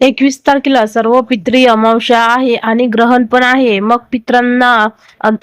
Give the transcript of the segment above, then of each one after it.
एकवीस तारखेला सर्व पित्री अमावस्या आहे आणि ग्रहण पण आहे. मग पित्रांना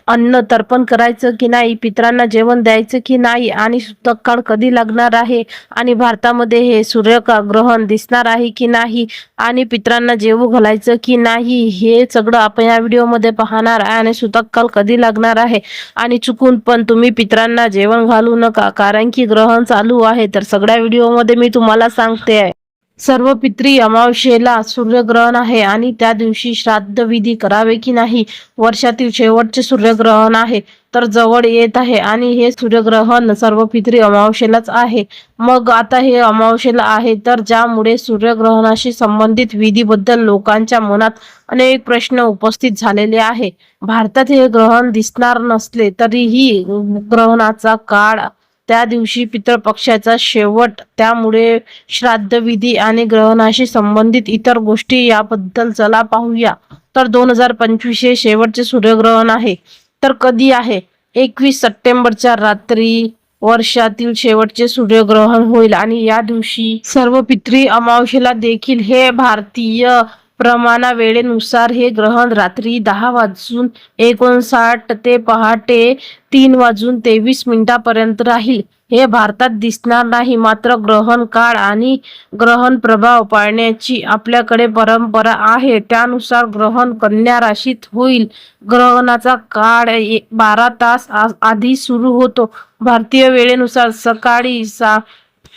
अन्न तर्पण करायचं की नाही? पित्रांना जेवण द्यायचं की नाही? आणि सुतक काळ कधी लागणार आहे? आणि भारतामध्ये हे सूर्य का- ग्रहण दिसणार आहे की नाही? आणि पित्रांना जेवू घालायचं की नाही? हे सगळं आपण या व्हिडिओमध्ये पाहणार आहे आणि सुतक काळ कधी लागणार आहे? आणि चुकून पण तुम्ही पित्रांना जेवण घालू नका. कारण की ग्रहण चालू आहे. तर सगळ्या व्हिडिओमध्ये मी तुम्हाला सांगते. आहे सर्व पित्री अमावस्येला सूर्यग्रहण आहे आणि त्या दिवशी श्राद्ध विधी करावे की नाही? वर्षातील शेवटचे सूर्यग्रहण आहे तर जवळ येत आहे आणि हे सूर्यग्रहण सर्व पित्री अमावस्येलाच आहे. मग आता हे अमावस्येला आहे तर ज्यामुळे सूर्यग्रहणाशी संबंधित विधीबद्दल लोकांच्या मनात अनेक प्रश्न उपस्थित झालेले आहे. भारतात हे ग्रहण दिसणार नसले तरीही ग्रहणाचा काळ त्या दिवशी पितृपक्षाचा शेवट. त्यामुळे श्राद्धविधी आणि ग्रहणाशी संबंधित इतर गोष्टी याबद्दल चला पाहूया. तर दोन हजार पंचवीस हे शेवटचे सूर्यग्रहण आहे. तर कधी आहे? एकवीस सप्टेंबरच्या रात्री वर्षातील शेवटचे सूर्यग्रहण होईल आणि या दिवशी सर्व पित्री अमावशेला देखील हे भारतीय प्रमाणा वेळेनुसार हे ग्रहण रात्री दहा वाजून एकोणसाठ ते पहाटे तीन वाजून तेवीस मिनिटापर्यंत राहील. हे भारतात दिसणार नाही मात्र ग्रहण काळ आणि ग्रहण प्रभाव पाळण्याची आपल्याकडे परंपरा आहे. त्यानुसार ग्रहण कन्या राशीत होईल. ग्रहणाचा काळ बारा तास आ- आधी सुरू होतो. भारतीय वेळेनुसार सकाळी सा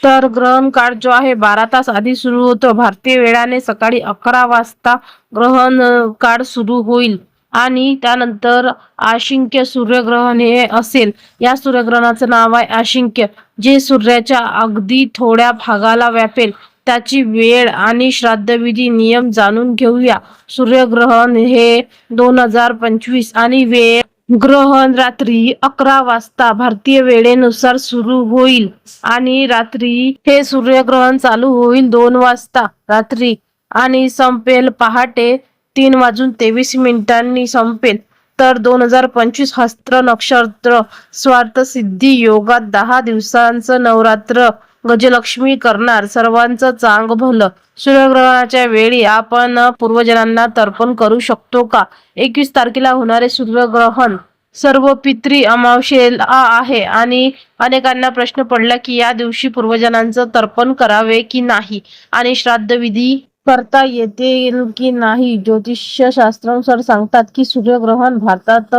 तर ग्रहण काळ जो आहे बारा तास आधी सुरू होतो. भारतीय वेळाने सकाळी अकरा वाजता ग्रहण काळ सुरू होईल आणि त्यानंतर आशिंक्य सूर्यग्रहण हे असेल. या सूर्यग्रहणाचं नाव आहे आशिंक्य जे सूर्याच्या अगदी थोड्या भागाला व्यापेल. त्याची वेळ आणि श्राद्धविधी नियम जाणून घेऊया. सूर्यग्रहण हे दोन हजार पंचवीस आणि वेळ ग्रहण रात्री अकरा वाजता भारतीय वेळेनुसार सुरू होईल. आणि रात्री हे सूर्यग्रहण चालू होईल दोन वाजता रात्री. आणि संपेल पहाटे तीन वाजून तेवीस मिनिटांनी संपेल. तर दोन हजार पंचवीस हस्त्र नक्षत्र स्वार्थ सिद्धी योगात दहा दिवसांचं नवरात्र. गजलक्ष्मी करणार. सर्वांचं चांग भलं. सूर्यग्रहणाच्या वेळी आपण पूर्वजनांना तर्पण करू शकतो का? एकवीस तारखेला होणारे सूर्यग्रहण सर्व पित्री अमावशेला आहे आणि अनेकांना प्रश्न पडला की या दिवशी पूर्वजनांचं तर्पण करावे की नाही? आणि श्राद्धविधी करता येतील की नाही? ज्योतिष शास्त्रानुसार सांगतात की सूर्यग्रहण भारतात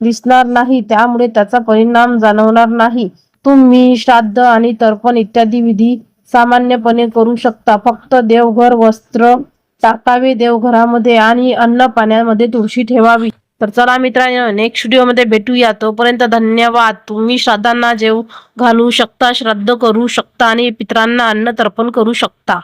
दिसणार नाही. त्यामुळे त्याचा परिणाम जाणवणार नाही. तुम्ही श्राद्ध आणि तर्पण इत्यादी विधी सामान्यपणे करू शकता. फक्त देवघर वस्त्र टाकावे देवघरामध्ये आणि अन्न पाण्यामध्ये तुळशी ठेवावी. तर चला मित्रांनो नेक्स्ट व्हिडिओमध्ये भेटूया. तोपर्यंत धन्यवाद. तुम्ही श्राद्धांना जेव घालू शकता श्राद्ध करू शकता आणि पित्रांना अन्न तर्पण करू शकता.